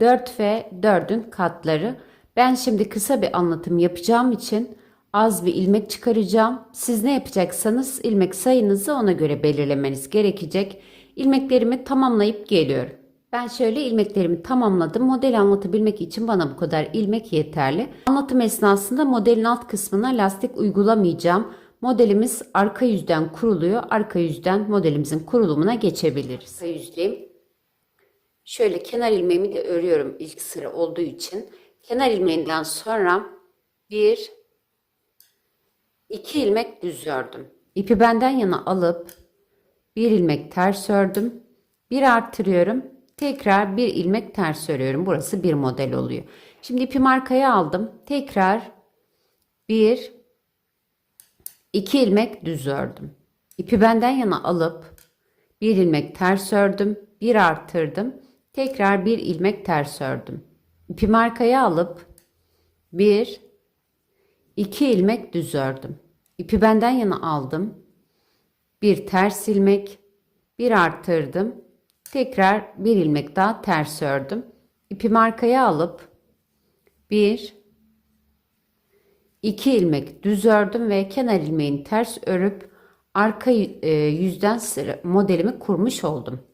4 ve 4'ün katları. Ben şimdi kısa bir anlatım yapacağım için az bir ilmek çıkaracağım. Siz ne yapacaksanız ilmek sayınızı ona göre belirlemeniz gerekecek. İlmeklerimi tamamlayıp geliyorum. Ben şöyle ilmeklerimi tamamladım. Model anlatabilmek için bana bu kadar ilmek yeterli. Anlatım esnasında modelin alt kısmına lastik uygulamayacağım. Modelimiz arka yüzden kuruluyor. Arka yüzden modelimizin kurulumuna geçebiliriz. Arka yüzdeyim. Şöyle kenar ilmeğimi de örüyorum ilk sıra olduğu için. Kenar ilmeğinden sonra bir, iki ilmek düz ördüm. İpi benden yana alıp bir ilmek ters ördüm. Bir artırıyorum. Tekrar bir ilmek ters örüyorum. Burası bir model oluyor. Şimdi ipimi arkaya aldım. Tekrar bir, iki ilmek düz ördüm. İpi benden yana alıp bir ilmek ters ördüm. Bir artırdım. Tekrar bir ilmek ters ördüm. İpimi arkaya alıp bir, iki ilmek düz ördüm. İpi benden yana aldım. Bir ters ilmek, bir artırdım. Tekrar bir ilmek daha ters ördüm. İpimi arkaya alıp bir, iki ilmek düz ördüm ve kenar ilmeğini ters örüp arka e, yüzden sıra modelimi kurmuş oldum.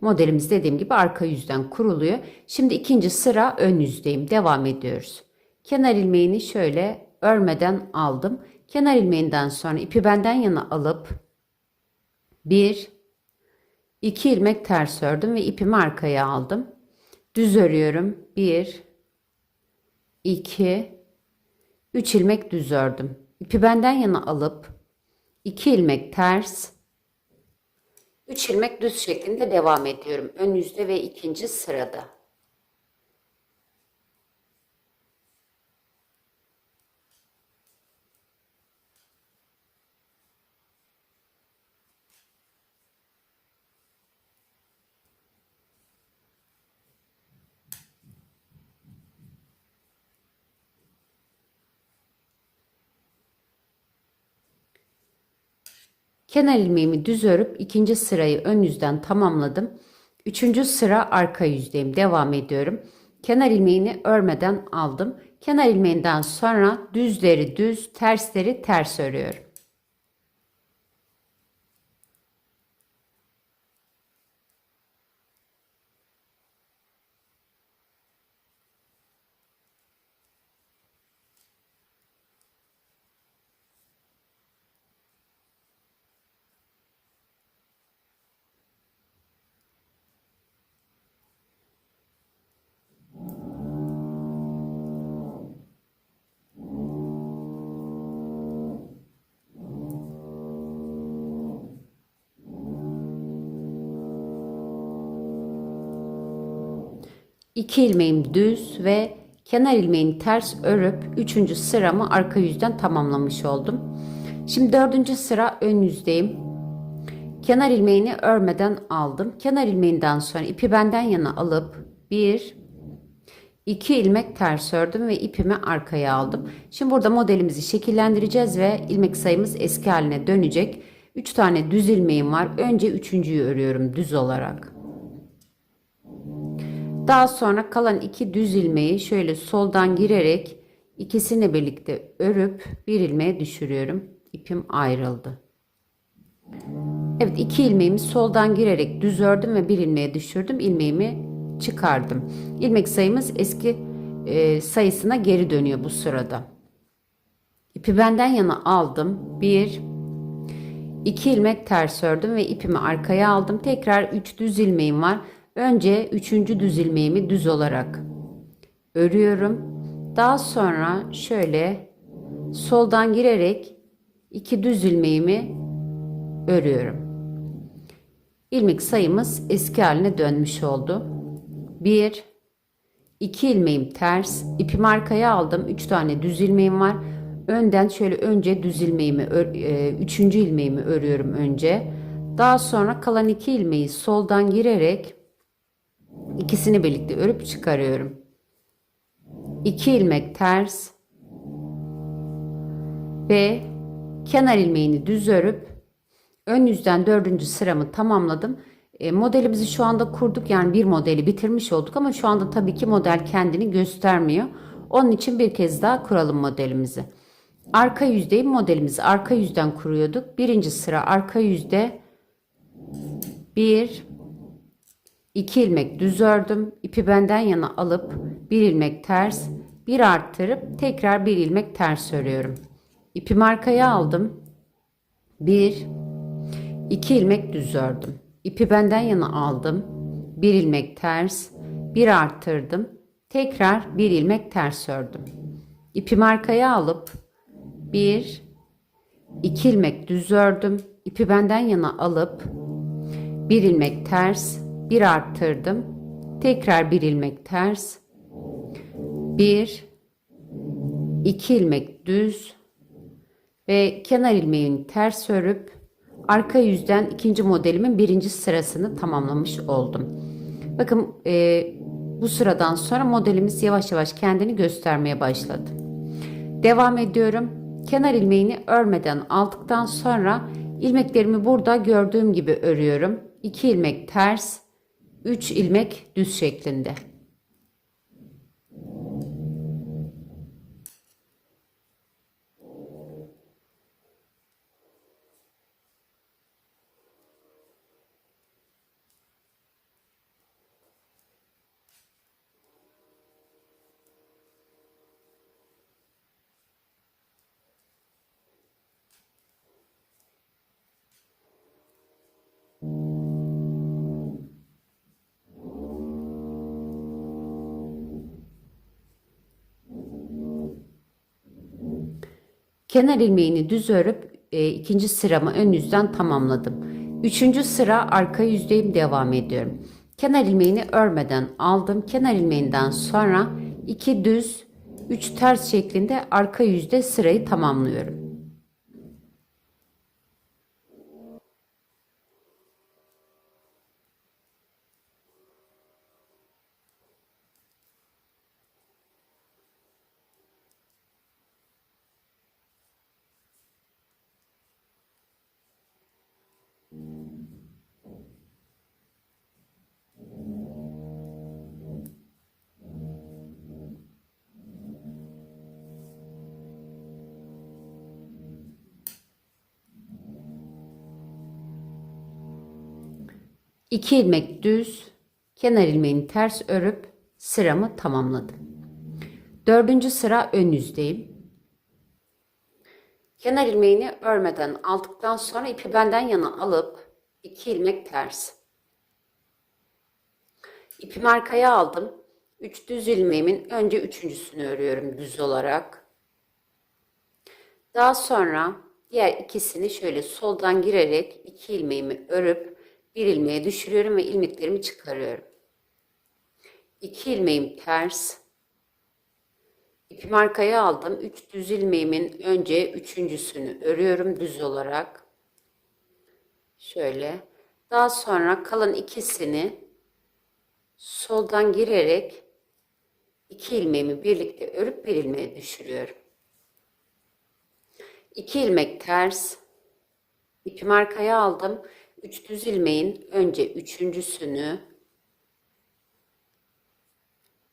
Modelimiz dediğim gibi arka yüzden kuruluyor. Şimdi ikinci sıra ön yüzdeyim. Devam ediyoruz. Kenar ilmeğini şöyle örmeden aldım. Kenar ilmeğinden sonra ipi benden yana alıp bir, iki ilmek ters ördüm ve ipimi arkaya aldım. Düz örüyorum. Bir, iki, üç ilmek düz ördüm. İpi benden yana alıp iki ilmek ters, 3 ilmek düz şeklinde devam ediyorum. Ön yüzde ve ikinci sırada. Kenar ilmeğimi düz örüp ikinci sırayı ön yüzden tamamladım. Üçüncü sıra arka yüzdeyim. Devam ediyorum. Kenar ilmeğini örmeden aldım. Kenar ilmeğinden sonra düzleri düz, tersleri ters örüyorum. İki ilmeğim düz ve kenar ilmeğini ters örüp üçüncü sıramı arka yüzden tamamlamış oldum. Şimdi dördüncü sıra ön yüzdeyim. Kenar ilmeğini örmeden aldım. Kenar ilmeğinden sonra ipi benden yana alıp bir, iki ilmek ters ördüm ve ipimi arkaya aldım. Şimdi burada modelimizi şekillendireceğiz ve ilmek sayımız eski haline dönecek. 3 tane düz ilmeğim var. Önce üçüncüyü örüyorum düz olarak. Daha sonra kalan iki düz ilmeği şöyle soldan girerek ikisini birlikte örüp bir ilmeğe düşürüyorum. İpim ayrıldı. Evet iki ilmeğimi soldan girerek düz ördüm ve bir ilmeğe düşürdüm. İlmeğimi çıkardım. İlmek sayımız eski e, sayısına geri dönüyor bu sırada. İpi benden yana aldım. Bir, iki ilmek ters ördüm ve ipimi arkaya aldım. Tekrar üç düz ilmeğim var. Önce üçüncü düz ilmeğimi düz olarak örüyorum. Daha sonra şöyle soldan girerek iki düz ilmeğimi örüyorum. İlmek sayımız eski haline dönmüş oldu. 1 2 ilmeğim ters. ipimi arkaya aldım. 3 tane düz ilmeğim var. Önden şöyle önce düz ilmeğimi, ör- e, üçüncü ilmeğimi örüyorum önce. Daha sonra kalan iki ilmeği soldan girerek ikisini birlikte örüp çıkarıyorum. 2 ilmek ters ve kenar ilmeğini düz örüp ön yüzden dördüncü sıramı tamamladım. E, modelimizi şu anda kurduk yani bir modeli bitirmiş olduk ama şu anda tabii ki model kendini göstermiyor. Onun için bir kez daha kuralım modelimizi. Arka yüzdeyim modelimizi arka yüzden kuruyorduk. Birinci sıra arka yüzde bir, iki ilmek düz ördüm. İpi benden yana alıp bir ilmek ters, bir arttırıp tekrar bir ilmek ters örüyorum. İpimi arkaya aldım. Bir, iki ilmek düz ördüm. İpi benden yana aldım. Bir ilmek ters, bir arttırdım. Tekrar bir ilmek ters ördüm. İpimi arkaya alıp bir, iki ilmek düz ördüm. İpi benden yana alıp bir ilmek ters, bir arttırdım. Tekrar bir ilmek ters. Bir, iki ilmek düz ve kenar ilmeğini ters örüp arka yüzden ikinci modelimin birinci sırasını tamamlamış oldum. Bakın e, bu sıradan sonra modelimiz yavaş yavaş kendini göstermeye başladı. Devam ediyorum. Kenar ilmeğini örmeden aldıktan sonra ilmeklerimi burada gördüğüm gibi örüyorum. 2 ilmek ters, 3 ilmek düz şeklinde. Kenar ilmeğini düz örüp e, ikinci sıramı ön yüzden tamamladım. Üçüncü sıra arka yüzdeyim devam ediyorum. Kenar ilmeğini örmeden aldım. Kenar ilmeğinden sonra iki düz, üç ters şeklinde arka yüzde sırayı tamamlıyorum. İki ilmek düz, kenar ilmeğini ters örüp sıramı tamamladım. Dördüncü sıra ön yüzdeyim. Kenar ilmeğini örmeden aldıktan sonra ipi benden yana alıp iki ilmek ters. İpimi arkaya aldım. Üç düz ilmeğimin önce üçüncüsünü örüyorum düz olarak. Daha sonra diğer ikisini şöyle soldan girerek iki ilmeğimi örüp bir ilmeğe düşürüyorum ve ilmeklerimi çıkarıyorum. İki ilmeğim ters. İpimi arkaya aldım. Üç düz ilmeğimin önce üçüncüsünü örüyorum düz olarak. Şöyle. Daha sonra kalan ikisini soldan girerek iki ilmeğimi birlikte örüp bir ilmeğe düşürüyorum. İki ilmek ters. İpimi arkaya aldım. Üç düz ilmeğin önce üçüncüsünü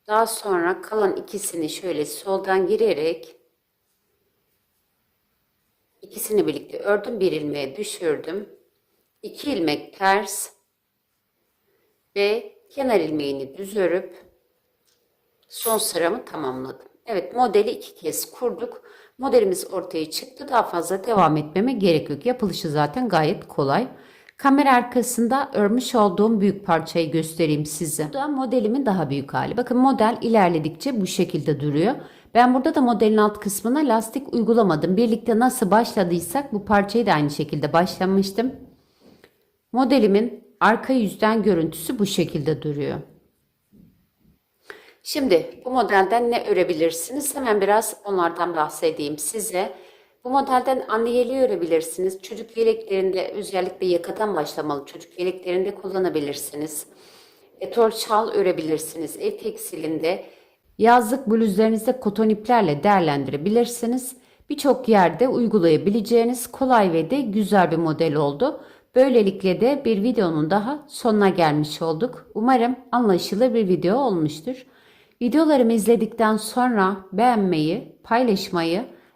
daha sonra kalan ikisini şöyle soldan girerek ikisini birlikte ördüm. Bir ilmeğe düşürdüm. İki ilmek ters ve kenar ilmeğini düz örüp son sıramı tamamladım. Evet modeli iki kez kurduk. Modelimiz ortaya çıktı. Daha fazla devam etmeme gerek yok. Yapılışı zaten gayet kolay. Kamera arkasında örmüş olduğum büyük parçayı göstereyim size. Bu da modelimin daha büyük hali. Bakın model ilerledikçe bu şekilde duruyor. Ben burada da modelin alt kısmına lastik uygulamadım. Birlikte nasıl başladıysak bu parçayı da aynı şekilde başlamıştım. Modelimin arka yüzden görüntüsü bu şekilde duruyor. Şimdi bu modelden ne örebilirsiniz? Hemen biraz onlardan bahsedeyim size. Bu modelden anne yeleği örebilirsiniz. Çocuk yeleklerinde özellikle yakadan başlamalı çocuk yeleklerinde kullanabilirsiniz. Etol şal örebilirsiniz. Ev tekstilinde yazlık bluzlarınızda koton iplerle değerlendirebilirsiniz. Birçok yerde uygulayabileceğiniz kolay ve de güzel bir model oldu. Böylelikle de bir videonun daha sonuna gelmiş olduk. Umarım anlaşılır bir video olmuştur. Videolarımı izledikten sonra beğenmeyi, paylaşmayı,